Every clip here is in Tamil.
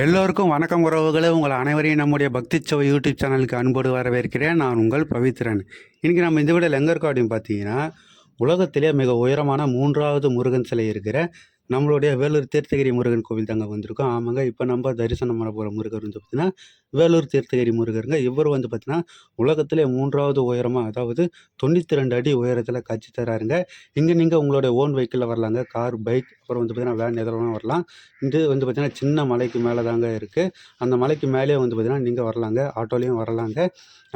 எல்லோருக்கும் வணக்கம் உறவுகளே. உங்கள் அனைவரையும் நம்முடைய பக்தி சோ யூடியூப் சேனலுக்கு அன்போடு வரவேற்கிறேன். நான் உங்கள் பவித்ரன். இன்றைக்கி நம்ம இந்த வீடியோவில் எங்கே இருக்கோம் அப்படின்னு பார்த்தீங்கன்னா உலகத்திலே மிக உயரமான மூன்றாவது முருகன் சிலை இருக்கிற நம்மளுடைய வேலூர் தீர்த்தகிரி முருகன் கோவில் தாங்க வந்திருக்கோம். ஆமாங்க இப்போ நம்ம தரிசனம் பண்ண போகிற முருகர் வந்து பார்த்திங்கன்னா வேலூர் தீர்த்தகிரி முருகருங்க. இவர் வந்து பார்த்திங்கன்னா உலகத்திலே மூன்றாவது உயரமாக அதாவது தொண்ணூற்றி ரெண்டு அடி உயரத்தில் காட்சி தராருங்க. இங்கே நீங்கள் உங்களுடைய ஓன் வெஹிக்கிளில் வரலாங்க. கார் பைக் அப்புறம் வந்து பார்த்திங்கன்னா வேன் எதெல்லாம் வரலாம். இது வந்து பார்த்திங்கன்னா சின்ன மலைக்கு மேலே தாங்க இருக்குது அந்த மலைக்கு மேலேயே வந்து பார்த்திங்கன்னா நீங்கள் வரலாங்க. ஆட்டோலேயும் வரலாங்க.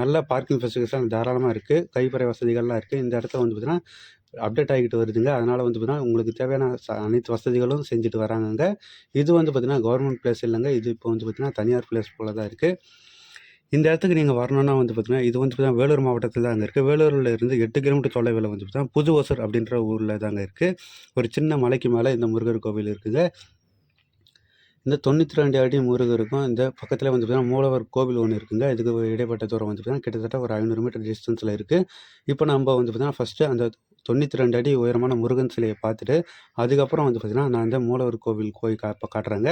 நல்ல பார்க்கிங் ஃபெசிலிட்டிஸ்லாம் தாராளமாக இருக்குது கைப்பறை வசதிகள்லாம் இருக்குது இந்த இடத்துல வந்து பார்த்திங்கன்னா அப்டேட் ஆகிட்டு வருதுங்க. அதனால் வந்து பார்த்திங்கன்னா உங்களுக்கு தேவையான ச அனைத்து வசதிகளும் செஞ்சுட்டு வராங்கங்க. இது வந்து பார்த்திங்கன்னா கவர்மெண்ட் பிளேஸ் இல்லைங்க. இது இப்போ வந்து பார்த்திங்கன்னா தனியார் பிளேஸ் போல தான் இருக்குது இந்த இடத்துக்கு நீங்கள் வரணும்னா வந்து பார்த்திங்கன்னா இது வந்து பார்த்தீங்கன்னா வேலூர் மாவட்டத்தில் தான் இருக்குது வேலூரில் இருந்து எட்டு கிலோமீட்டர் தொலைவில் வந்து பார்த்திங்கன்னா புது ஒசூர் அப்படின்ற ஊரில் தாங்க இருக்குது ஒரு சின்ன மலைக்கு மேலே இந்த முருகர் கோவில் இருக்குங்க. இந்த தொண்ணூற்றி ரெண்டு அடி முருகருக்கும் இந்த பக்கத்தில் வந்து பார்த்திங்கன்னா மூலவர் கோவில் ஒன்று இருக்குங்க. இதுக்கு இடைப்பட்ட தூரம் வந்து பார்த்திங்கன்னா கிட்டத்தட்ட ஒரு ஐநூறு மீட்டர் டிஸ்டன்ஸில் இருக்குது இப்போ நம்ம வந்து பார்த்திங்கன்னா ஃபஸ்ட்டு அந்த தொண்ணூற்றி ரெண்டு அடி உயரமான முருகன் சிலையை பார்த்துட்டு அதுக்கப்புறம் வந்து பார்த்திங்கன்னா நான் இந்த மூலவர் கோவில் கோயில் கா இப்போ காட்டுறேங்க.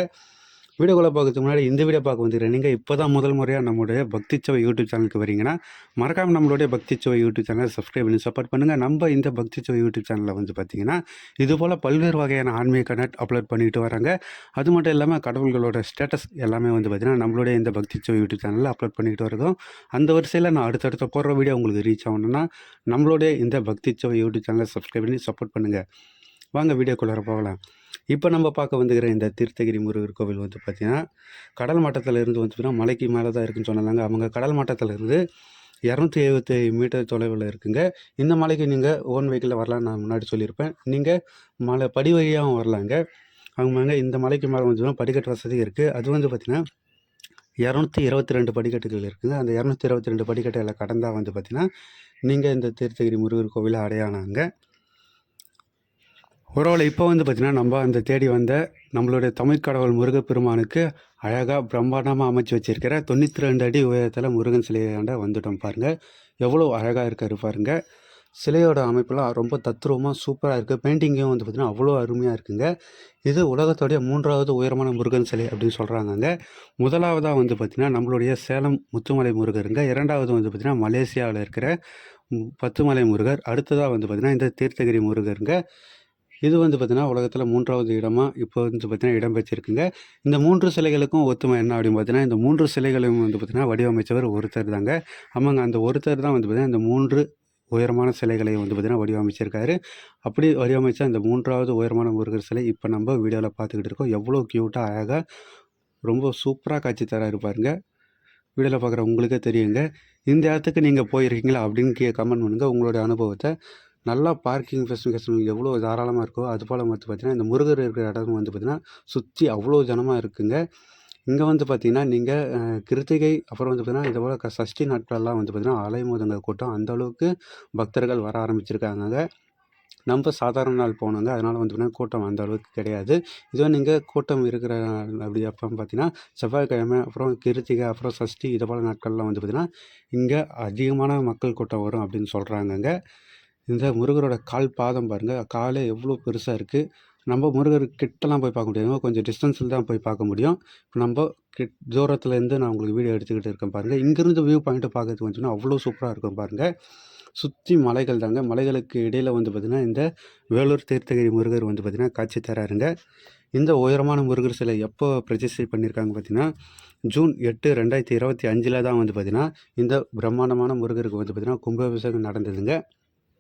வீடியோக்குள்ளே பார்க்கறதுக்கு முன்னாடி இந்த வீடியோ பார்க்க வந்துக்கிறேன் நீங்கள் இப்போ தான் முதல் முறையாக நம்மளுடைய பக்தி சுவை யூடியூப் சேனலுக்கு வரீங்கன்னா மறக்காமல் நம்மளுடைய பக்தி சுவை யூடியூப் சேனலை சப்ஸ்கிரைப் பண்ணி சப்போர்ட் பண்ணுங்கள் நம்ம இந்த பக்தி சுவை யூடியூப் சேனலில் வந்து பார்த்திங்கன்னா இது போல் பல்வேறு வகையான ஆன்மீக கனெக்ட் அப்லோட் பண்ணிட்டு வராங்க. அது மட்டும் இல்லாமல் கடவுள்களோட ஸ்டேட்டஸ் எல்லாமே வந்து பார்த்திங்கன்னா நம்மளுடைய இந்த பக்தி சுவை யூடியூப் சேனலில் அப்லோட் பண்ணிட்டு வரோம் அந்த வரிசையில் நான் அடுத்தடுத்த போடுற வீடியோ உங்களுக்கு ரீச் ஆகணும்னா நம்மளுடைய இந்த பக்தி சுவை யூடியூப் சேனலை சப்ஸ்கிரைப் பண்ணி சப்போர்ட் பண்ணுங்கள் வாங்க வீடியோக்குள்ளார போகலாம். இப்போ நம்ம பார்க்க வந்துக்கிற இந்த தீர்த்தகிரி முருகர் கோவில் வந்து பார்த்திங்கன்னா கடல் மட்டத்தில் இருந்து வந்து பார்த்தீங்கன்னா மலைக்கு மேலே தான் இருக்குன்னு சொன்னாங்க அவங்க கடல் மட்டத்தில் இருந்து இரநூத்தி எழுபத்தி மீட்டர் தொலைவில் இருக்குங்க. இந்த மலைக்கு நீங்கள் ஓன் வெஹிக்கிளில் வரலாம்னு நான் முன்னாடி சொல்லியிருப்பேன். நீங்கள் மலை படி வழியாகவும் வரலாங்க. அவங்க இந்த மலைக்கு மேலே வந்து படிக்கட்டு வசதி இருக்குது அது வந்து பார்த்திங்கன்னா இரநூத்தி இருபத்தி ரெண்டு படிக்கட்டுகள் இருக்குங்க. அந்த இரநூத்தி இருபத்தி ரெண்டு படிக்கட்டுகளை கடந்தால் வந்து பார்த்திங்கன்னா நீங்கள் இந்த தீர்த்தகிரி முருகர் கோவிலை அடையானாங்க ஒருவேளை இப்போ வந்து பார்த்திங்கன்னா நம்ம அந்த தேடி வந்த நம்மளுடைய தமிழ் கடவுள் முருகப்பெருமானுக்கு அழகாக பிரம்மாண்டமாக அமைச்சு வச்சிருக்கிற தொண்ணூற்றி ரெண்டு அடி உயரத்தில் முருகன் சிலையாண்ட வந்துட்டோம் பாருங்கள் எவ்வளோ அழகாக இருக்காரு பாருங்க. சிலையோட அமைப்பெல்லாம் ரொம்ப தத்ரூபமாக சூப்பராக இருக்குது பெயிண்டிங்கும் வந்து பார்த்திங்கன்னா அவ்வளோ அருமையாக இருக்குங்க. இது உலகத்தோடைய மூன்றாவது உயரமான முருகன் சிலை அப்படின்னு சொல்கிறாங்கங்க முதலாவதாக வந்து பார்த்திங்கன்னா நம்மளுடைய சேலம் முத்துமலை முருகருங்க. இரண்டாவது வந்து பார்த்திங்கன்னா மலேசியாவில் இருக்கிற பத்துமலை முருகர். அடுத்ததாக வந்து பார்த்திங்கன்னா இந்த தீர்த்தகிரி முருகருங்க. இது வந்து பார்த்திங்கன்னா உலகத்தில் மூன்றாவது இடமா இப்போ வந்து பார்த்திங்கன்னா இடம் பெற்றிருக்குங்க இந்த மூன்று சிலைகளுக்கும் ஒத்துமை என்ன அப்படின்னு பார்த்தீங்கன்னா இந்த மூன்று சிலைகளையும் வந்து பார்த்திங்கன்னா வடிவமைச்சவர் ஒருத்தர் தாங்க. ஆமாங்க அந்த ஒருத்தர் தான் வந்து பார்த்திங்கன்னா இந்த மூன்று உயரமான சிலைகளை வந்து பார்த்திங்கன்னா வடிவமைச்சிருக்காரு. அப்படி வடிவமைச்ச இந்த மூன்றாவது உயரமான முருகர் சிலை இப்போ நம்ம வீடியோவில் பார்த்துக்கிட்டு இருக்கோம். எவ்வளோ க்யூட்டாக அழகாக ரொம்ப சூப்பராக காட்சி தராரு பாருங்க. வீடியோவில் பார்க்குற உங்களுக்கே தெரியுங்க. இந்த இடத்துக்கு நீங்கள் போயிருக்கீங்களா அப்படின்னு கே கமெண்ட் பண்ணுங்கள் உங்களுடைய அனுபவத்தை நல்லா பார்க்கிங் ஃபெசிலிட்டிஸ் எவ்வளோ தாராளமாக இருக்கோ அது போல் வந்து பார்த்திங்கன்னா இந்த முருகர் இருக்கிற இடம் வந்து பார்த்திங்கன்னா சுற்றி அவ்வளோ ஜனமாக இருக்குங்க. இங்கே வந்து பார்த்திங்கன்னா நீங்கள் கிருத்திகை அப்புறம் வந்து பார்த்திங்கன்னா இது போல் சஷ்டி நாட்களெல்லாம் வந்து பார்த்திங்கன்னா அலைமோதுங்க கூட்டம் அந்த அளவுக்கு பக்தர்கள் வர ஆரம்பிச்சிருக்காங்க நம்ம சாதாரண நாள் போனோங்க அதனால் வந்து பார்த்திங்கன்னா கூட்டம் அந்த அளவுக்கு கிடையாது. இதோ நீங்கள் கூட்டம் இருக்கிற நாள் அப்படி அப்போ பார்த்தீங்கன்னா செவ்வாய்க்கிழமை அப்புறம் கிருத்திகை அப்புறம் சஷ்டி இதை போல் நாட்கள்லாம் வந்து பார்த்திங்கன்னா இங்கே அதிகமான மக்கள் கூட்டம் வரும் அப்படின்னு சொல்கிறாங்கங்க இந்த முருகரோட கால் பாதம் பாருங்கள் காலே எவ்வளோ பெருசாக இருக்குது நம்ம முருகர் கிட்டலாம் போய் பார்க்க முடியாது. கொஞ்சம் டிஸ்டன்ஸில் தான் போய் பார்க்க முடியும். இப்போ நம்ம கிட் தூரத்துலேருந்து நான் உங்களுக்கு வீடியோ எடுத்துக்கிட்டு இருக்கேன் பாருங்கள் இங்கேருந்து வியூ பாயிண்ட்டை பார்க்கறதுக்கு வந்துச்சுன்னா அவ்வளோ சூப்பராக இருக்கும் பாருங்கள் சுற்றி மலைகள் தாங்க. மலைகளுக்கு இடையில் வந்து பார்த்திங்கன்னா இந்த வேலூர் தீர்த்தகிரி முருகர் வந்து பார்த்திங்கன்னா காட்சி தராருங்க. இந்த உயரமான முருகர் சிலை எப்போ பிரதிஷ்டை பண்ணியிருக்காங்க பார்த்தீங்கன்னா ஜூன் எட்டு ரெண்டாயிரத்தி இருபத்தி அஞ்சில் தான் வந்து பார்த்திங்கன்னா இந்த பிரம்மாண்டமான முருகருக்கு வந்து பார்த்திங்கன்னா கும்பாபிஷேகம் நடந்ததுங்க.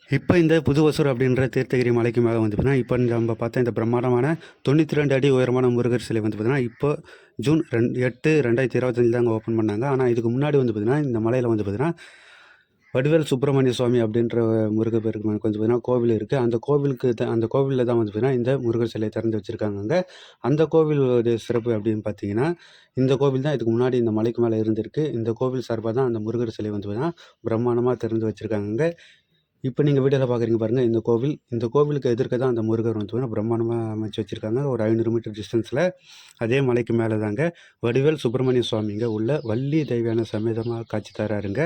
இப்போ இந்த புது ஒசூர் அப்படின்ற தீர்த்தகிரி மலைக்கு மேலே வந்து பார்த்தீங்கன்னா இப்போ நம்ம பார்த்தா இந்த பிரம்மாண்டமான தொண்ணூற்றி ரெண்டு அடி உயரமான முருகர் சிலை வந்து பார்த்தீங்கன்னா இப்போ ஜூன் ரெண்டு எட்டு ரெண்டாயிரத்தி இருபத்தஞ்சு தாங்க ஓப்பன் பண்ணாங்க. ஆனால் இதுக்கு முன்னாடி வந்து பார்த்திங்கன்னா இந்த மலையில் வந்து பார்த்திங்கன்னா வடிவேல் சுப்பிரமணிய சுவாமி அப்படின்ற முருகர் பெருமானுக்கு வந்து பார்த்தீங்கன்னா கோவில் இருக்குது அந்த கோவிலுக்கு த- அந்த கோவிலில் தான் வந்து பார்த்தீங்கன்னா இந்த முருகர் சிலையை திறந்து வச்சுருக்காங்க அந்த கோவிலுடைய சிறப்பு அப்படின்னு பார்த்தீங்கன்னா இந்த கோவில் தான் இதுக்கு முன்னாடி இந்த மலைக்கு மேலே இருந்திருக்கு. இந்த கோவில் சார்பாக தான் அந்த முருகர் சிலை வந்து பார்த்தீங்கன்னா பிரம்மாண்டமாக திறந்து வச்சுருக்காங்க இப்போ நீங்கள் வீடியோவில் பார்க்குறீங்க பாருங்கள் இந்த கோவில் இந்த கோவிலுக்கு எதிர்க்க தான் அந்த முருகர் வந்து பிரம்மாண்டமாக அமைச்சு வச்சுருக்காங்க. ஒரு ஐநூறு மீட்டர் டிஸ்டன்ஸில் அதே மலைக்கு மேலே தாங்க வடிவேல் சுப்பிரமணிய சுவாமிங்க உள்ள வள்ளி தெய்வான சமேதமாக காட்சி தராருங்க.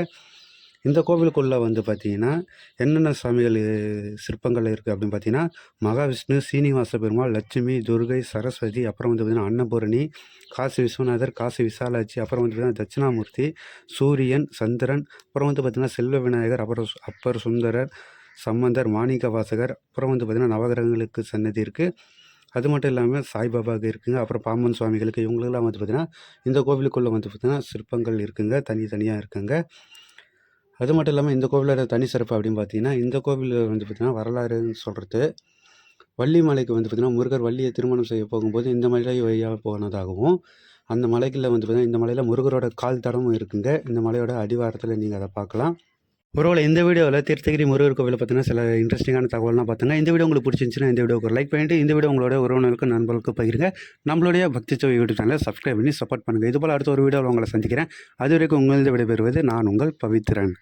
இந்த கோவிலுக்குள்ளே வந்து பார்த்தீங்கன்னா என்னென்ன சாமிகள் சிற்பங்கள் இருக்குது அப்படின்னு பார்த்தீங்கன்னா மகாவிஷ்ணு சீனிவாச பெருமாள் லட்சுமி துர்கை சரஸ்வதி அப்புறம் வந்து பார்த்தீங்கன்னா அன்னபூரணி காசி விஸ்வநாதர் காசி விசாலாட்சி அப்புறம் வந்து பார்த்தீங்கன்னா தட்சிணாமூர்த்தி சூரியன் சந்திரன் அப்புறம் வந்து பார்த்தீங்கன்னா செல்வ விநாயகர் அப்புறம் அப்பர் சுந்தரர் சம்பந்தர் மாணிக்க வாசகர் அப்புறம் வந்து பார்த்தீங்கன்னா நவகிரகங்களுக்கு சன்னதி இருக்குது அது மட்டும் இல்லாமல் சாய்பாபாவுக்கு இருக்குங்க. அப்புறம் பாம்பன் சுவாமிகளுக்கு இவங்களுக்கெல்லாம் வந்து பார்த்திங்கன்னா இந்த கோவிலுக்குள்ளே வந்து பார்த்திங்கன்னா சிற்பங்கள் இருக்குங்க. தனித்தனியாக இருக்குங்க. அது மட்டும் இல்லாமல் இந்த கோவிலோட தனி சிறப்பு அப்படின்னு பார்த்தீங்கன்னா இந்த கோவில் வந்து பார்த்திங்கன்னா வரலாறுன்னு சொல்கிறது வள்ளி மலைக்கு வந்து பார்த்திங்கன்னா முருகர் வள்ளியை திருமணம் செய்ய போகும்போது இந்த மலை வழியாக போனதாகவும் அந்த மலைகளில் வந்து பார்த்தீங்கன்னா இந்த மலையில் முருகரோட கால் தடமும் இருக்குங்க. இந்த மலையோட அடிவாரத்தில் நீங்கள் அதை பார்க்கலாம். ஒருவேளை இந்த வீடியோவில் தீர்த்தகிரி முருகர் கோவிலில் பார்த்தீங்கன்னா சில இன்ட்ரெஸ்டிங்கான தகவல்லாம் பார்த்துங்க இந்த வீடியோ உங்களுக்கு பிடிச்சிருந்துச்சுன்னா இந்த வீடியோக்கு ஒரு லைக் பண்ணிட்டு இந்த வீடியோ உங்களோட உறவினருக்கு நண்பர்களுக்கு பகிருங்க. நம்மளுடைய பக்தி சோவி யூடியூப் சேனலை சப்ஸ்கிரைப் பண்ணி சப்போர்ட் பண்ணுங்கள் இதுபோல் அடுத்த ஒரு வீடியோவில் உங்களை சந்திக்கிறேன். அது வரைக்கும் உங்களது விடைபெறுவது நான் உங்கள் பவித்ரன்.